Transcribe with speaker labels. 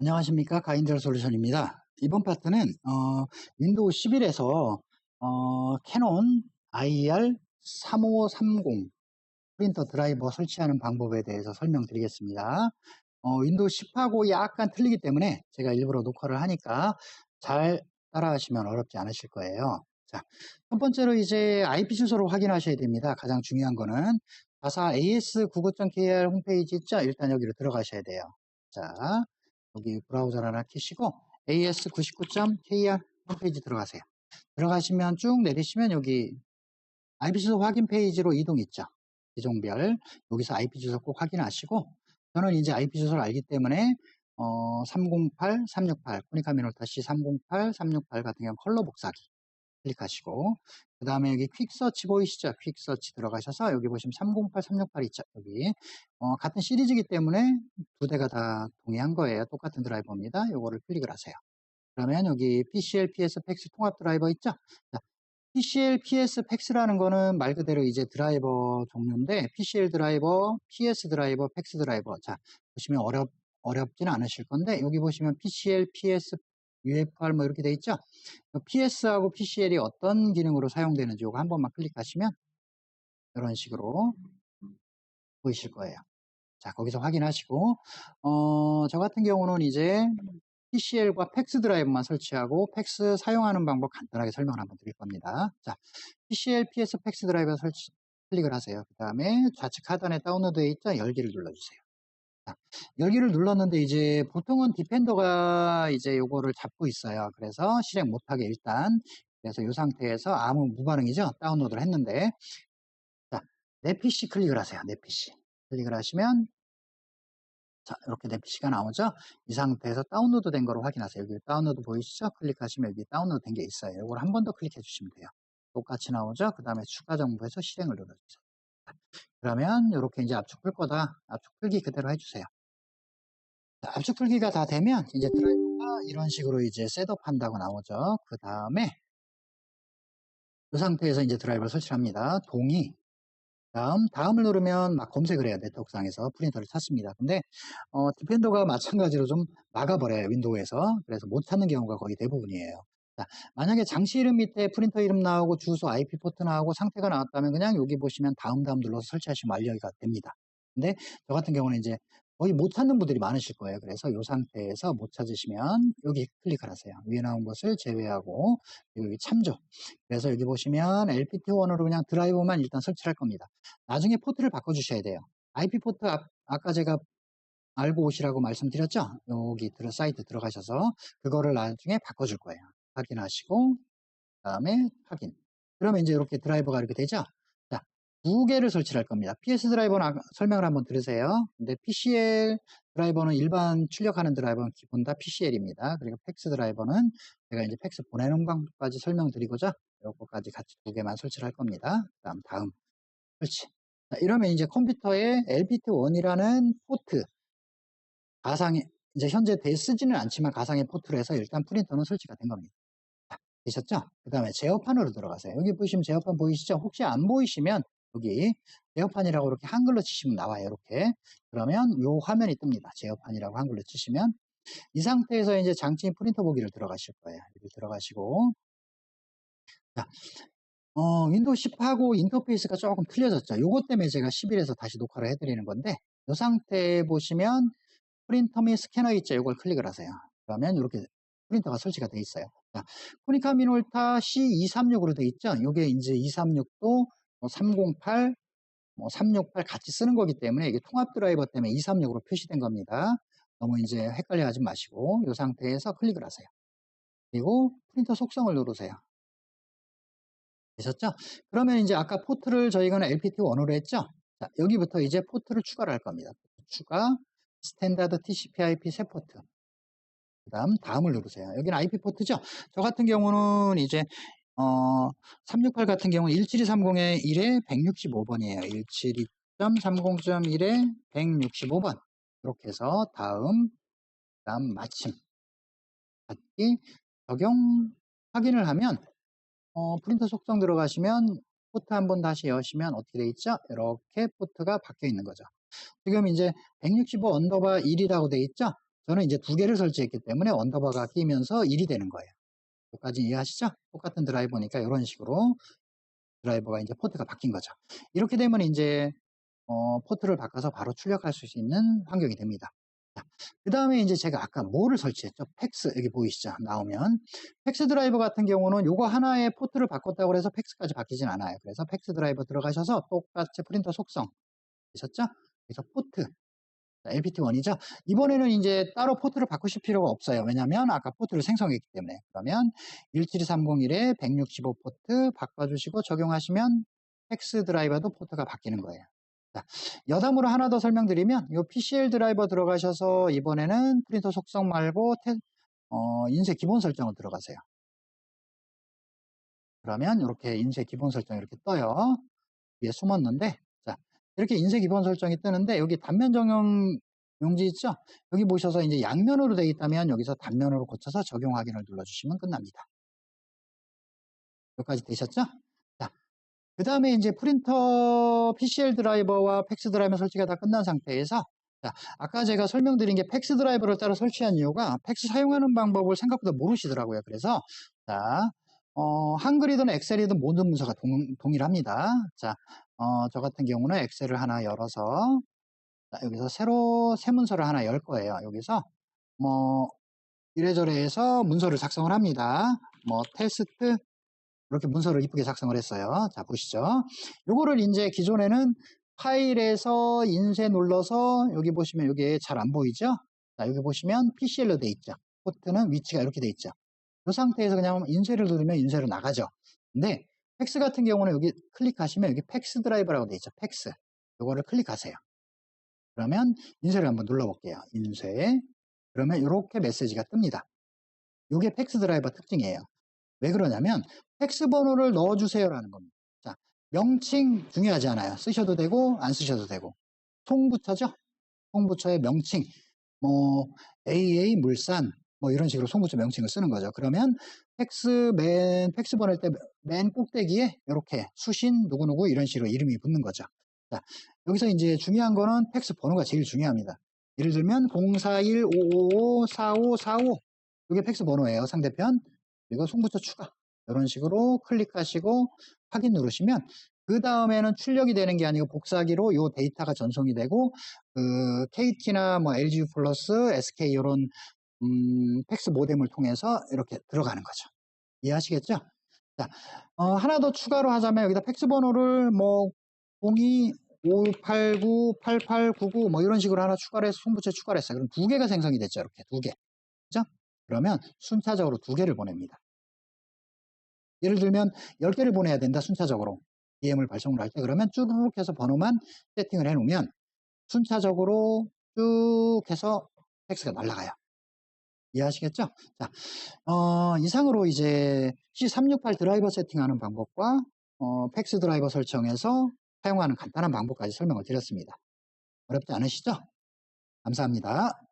Speaker 1: 안녕하십니까 가인젤 솔루션입니다. 이번 파트는 어, 윈도우 11에서 어, 캐논 IR3530 프린터 드라이버 설치하는 방법에 대해서 설명드리겠습니다. 어, 윈도우 10하고 약간 틀리기 때문에 제가 일부러 녹화를 하니까 잘 따라하시면 어렵지 않으실 거예요. 자, 첫 번째로 이제 IP 주소를 확인하셔야 됩니다. 가장 중요한 거는 자사 as99.kr 홈페이지 있죠? 일단 여기로 들어가셔야 돼요. 자, 여기 브라우저를 하나 켜시고 as99.kr 홈페이지 들어가세요. 들어가시면 쭉 내리시면 여기 IP 주소 확인 페이지로 이동 있죠. 기종별 여기서 IP 주소 꼭 확인하시고 저는 이제 IP 주소를 알기 때문에 어, 308, 368 코니카 미노타 C308, 368 같은 경우 컬러 복사기 클릭하시고 그 다음에 여기 퀵서치 보이시죠? 퀵서치 들어가셔서 여기 보시면 308, 368 있죠? 여기 어, 같은 시리즈이기 때문에 두 대가 다 동의한 거예요. 똑같은 드라이버입니다. 요거를 클릭을 하세요. 그러면 여기 PCL, PS, PEX 통합 드라이버 있죠? 자, PCL, PS, PEX라는 거는 말 그대로 이제 드라이버 종류인데 PCL 드라이버, PS 드라이버, PEX 드라이버 자 보시면 어렵 어렵지는 않으실 건데 여기 보시면 PCL, PS, UFR 뭐 이렇게 돼 있죠? PS하고 PCL이 어떤 기능으로 사용되는지 이거 한 번만 클릭하시면 이런 식으로 보이실 거예요. 자, 거기서 확인하시고, 어, 저 같은 경우는 이제 PCL과 PEX 드라이브만 설치하고 PEX 사용하는 방법 간단하게 설명을 한번 드릴 겁니다. 자, PCL, PS, PEX 드라이버 설치 클릭을 하세요. 그 다음에 좌측 하단에 다운로드에 있죠? 열기를 눌러주세요. 자, 열기를 눌렀는데 이제 보통은 디펜더가 이제 요거를 잡고 있어요. 그래서 실행 못하게 일단 그래서 이 상태에서 아무 무반응이죠. 다운로드를 했는데 자, 내 PC 클릭을 하세요. 내 PC 클릭을 하시면 자, 이렇게 내 PC가 나오죠? 이 상태에서 다운로드 된 거를 확인하세요. 여기 다운로드 보이시죠? 클릭하시면 여기 다운로드 된 게 있어요. 이걸 한 번 더 클릭해 주시면 돼요. 똑같이 나오죠? 그 다음에 추가 정보에서 실행을 눌러주세요. 그러면 이렇게 이제 압축 풀 거다. 압축 풀기 그대로 해주세요. 자, 압축 풀기가 다 되면 이제 드라이버가 이런 식으로 이제 셋업 한다고 나오죠. 그 다음에 이 상태에서 이제 드라이버를 설치합니다. 동의, 다음, 다음을 누르면 막 검색을 해요. 네트워크상에서 프린터를 찾습니다. 근데, 어, 디펜더가 마찬가지로 좀 막아버려요. 윈도우에서. 그래서 못 찾는 경우가 거의 대부분이에요. 자, 만약에 장치 이름 밑에 프린터 이름 나오고 주소 IP 포트 나오고 상태가 나왔다면 그냥 여기 보시면 다음 다음 눌러서 설치하시면 완료가 됩니다. 근데 저 같은 경우는 이제 거의 못 찾는 분들이 많으실 거예요. 그래서 이 상태에서 못 찾으시면 여기 클릭을 하세요. 위에 나온 것을 제외하고 여기 참조. 그래서 여기 보시면 LPT1으로 그냥 드라이버만 일단 설치할 겁니다. 나중에 포트를 바꿔주셔야 돼요. IP 포트 앞, 아까 제가 알고 오시라고 말씀드렸죠? 여기 들어 사이트 들어가셔서 그거를 나중에 바꿔줄 거예요. 확인하시고 그다음에 확인. 그러면 이제 이렇게 드라이버가 이렇게 되죠? 두 개를 설치할 겁니다. PS 드라이버는 설명을 한번 들으세요. 근데 PCL 드라이버는 일반 출력하는 드라이버는 기본 다 PCL입니다. 그리고 PEX 드라이버는 제가 이제 PEX 보내는 방법까지 설명드리고자 이것까지 같이 두 개만 설치를 할 겁니다. 다음 다음 설치. 자, 이러면 이제 컴퓨터에 LPT1이라는 포트 가상의 이제 현재 대 쓰지는 않지만 가상의 포트로 해서 일단 프린터는 설치가 된 겁니다. 되셨죠? 그 다음에 제어판으로 들어가세요. 여기 보시면 제어판 보이시죠? 혹시 안 보이시면 여기 제어판이라고 이렇게 한글로 치시면 나와요. 이렇게. 그러면 이 화면이 뜹니다. 제어판이라고 한글로 치시면 이 상태에서 이제 장치 프린터 보기를 들어가실 거예요. 여기 들어가시고 자, 어, 윈도우 10하고 인터페이스가 조금 틀려졌죠. 요것 때문에 제가 11에서 다시 녹화를 해드리는 건데 이 상태에 보시면 프린터 및 스캐너 있죠. 이걸 클릭을 하세요. 그러면 이렇게 프린터가 설치가 되어 있어요. 자, 코니카 미놀타 C236으로 되어 있죠. 이게 이제 236도 뭐 308, 뭐 368 같이 쓰는 거기 때문에 이게 통합 드라이버 때문에 236으로 표시된 겁니다. 너무 이제 헷갈려 하지 마시고 이 상태에서 클릭을 하세요. 그리고 프린터 속성을 누르세요. 되셨죠? 그러면 이제 아까 포트를 저희가 LPT1으로 했죠? 자, 여기부터 이제 포트를 추가를 할 겁니다. 추가, 스탠다드 TCP/IP 새 포트. 그 다음 다음을 누르세요. 여기는 IP 포트죠? 저 같은 경우는 이제 어, 368 같은 경우는 17230에 1에 165번이에요. 172.30.1에 165번. 이렇게 해서 다음, 다음 마침. 받기 적용 확인을 하면 어, 프린터 속성 들어가시면 포트 한번 다시 여시면 어떻게 돼 있죠? 이렇게 포트가 바뀌어 있는 거죠. 지금 이제 165 언더바 1이라고 돼 있죠? 저는 이제 두 개를 설치했기 때문에 언더바가 끼면서 1이 되는 거예요. 여기까지 이해하시죠? 똑같은 드라이버니까 이런 식으로 드라이버가 이제 포트가 바뀐 거죠. 이렇게 되면 이제 어, 포트를 바꿔서 바로 출력할 수 있는 환경이 됩니다. 그 다음에 이제 제가 아까 뭐를 설치했죠? 팩스 여기 보이시죠? 나오면 팩스 드라이버 같은 경우는 요거 하나의 포트를 바꿨다고 해서 팩스까지 바뀌진 않아요. 그래서 팩스 드라이버 들어가셔서 똑같이 프린터 속성 되셨죠? 그래서 포트 LPT1이죠. 이번에는 이제 따로 포트를 바꾸실 필요가 없어요. 왜냐면 아까 포트를 생성했기 때문에. 그러면 17301에 165 포트 바꿔주시고 적용하시면 팩스 드라이버도 포트가 바뀌는 거예요. 자, 여담으로 하나 더 설명드리면 이 PCL 드라이버 들어가셔서 이번에는 프린터 속성 말고 테, 어, 인쇄 기본 설정을 들어가세요. 그러면 이렇게 인쇄 기본 설정 이렇게 떠요. 위에 숨었는데 자 이렇게 인쇄 기본 설정이 뜨는데 여기 단면 정형 용지 있죠? 여기 보셔서 이제 양면으로 되어 있다면 여기서 단면으로 고쳐서 적용 확인을 눌러주시면 끝납니다. 여기까지 되셨죠? 자, 그 다음에 이제 프린터 PCL 드라이버와 팩스 드라이버 설치가 다 끝난 상태에서 자, 아까 제가 설명드린 게 팩스 드라이버를 따로 설치한 이유가 팩스 사용하는 방법을 생각보다 모르시더라고요. 그래서 자, 어, 한글이든 엑셀이든 모든 문서가 동, 동일합니다. 자, 어, 저 같은 경우는 엑셀을 하나 열어서 자, 여기서 새로 새 문서를 하나 열 거예요. 여기서 뭐 이래저래 해서 문서를 작성을 합니다. 뭐 테스트 이렇게 문서를 이쁘게 작성을 했어요. 자 보시죠. 요거를 이제 기존에는 파일에서 인쇄 눌러서 여기 보시면 여기 잘안 보이죠? 자 여기 보시면 PCL로 돼 있죠. 포트는 위치가 이렇게 돼 있죠. 이 상태에서 그냥 인쇄를 누르면 인쇄로 나가죠. 근데 팩스 같은 경우는 여기 클릭하시면 여기 팩스 드라이버라고 돼 있죠. 팩스. 요거를 클릭하세요. 그러면 인쇄를 한번 눌러볼게요. 인쇄. 그러면 이렇게 메시지가 뜹니다. 이게 팩스 드라이버 특징이에요. 왜 그러냐면 팩스 번호를 넣어주세요라는 겁니다. 자, 명칭 중요하지 않아요. 쓰셔도 되고 안 쓰셔도 되고. 송부처죠? 송부처의 명칭. 뭐 AA 물산 뭐 이런 식으로 송부처 명칭을 쓰는 거죠. 그러면 팩스 맨 팩스 보낼 때 맨 꼭대기에 이렇게 수신 누구누구 이런 식으로 이름이 붙는 거죠. 자, 여기서 이제 중요한 거는 팩스 번호가 제일 중요합니다. 예를 들면 041-555-4545 이게 팩스 번호예요. 상대편. 그리고 송부처 추가. 이런 식으로 클릭하시고 확인 누르시면 그 다음에는 출력이 되는 게 아니고 복사기로 이 데이터가 전송이 되고 그 KT나 뭐 LGU 플러스, SK 이런 음, 팩스 모뎀을 통해서 이렇게 들어가는 거죠. 이해하시겠죠? 자, 어, 하나 더 추가로 하자면 여기다 팩스 번호를 뭐 02, 589, 8899 뭐 이런 식으로 하나 추가를 해서 송부처 추가를 했어요. 그럼 두 개가 생성이 됐죠. 이렇게 두 개. 그죠? 그러면 순차적으로 두 개를 보냅니다. 예를 들면 10개를 보내야 된다. 순차적으로. DM을 발송을 할 때 그러면 쭈르륵 해서 번호만 세팅을 해 놓으면 순차적으로 쭉 해서 팩스가 날아가요. 이해하시겠죠? 자, 어, 이상으로 이제 C368 드라이버 세팅하는 방법과 어, 팩스 드라이버 설정해서 사용하는 간단한 방법까지 설명을 드렸습니다. 어렵지 않으시죠? 감사합니다.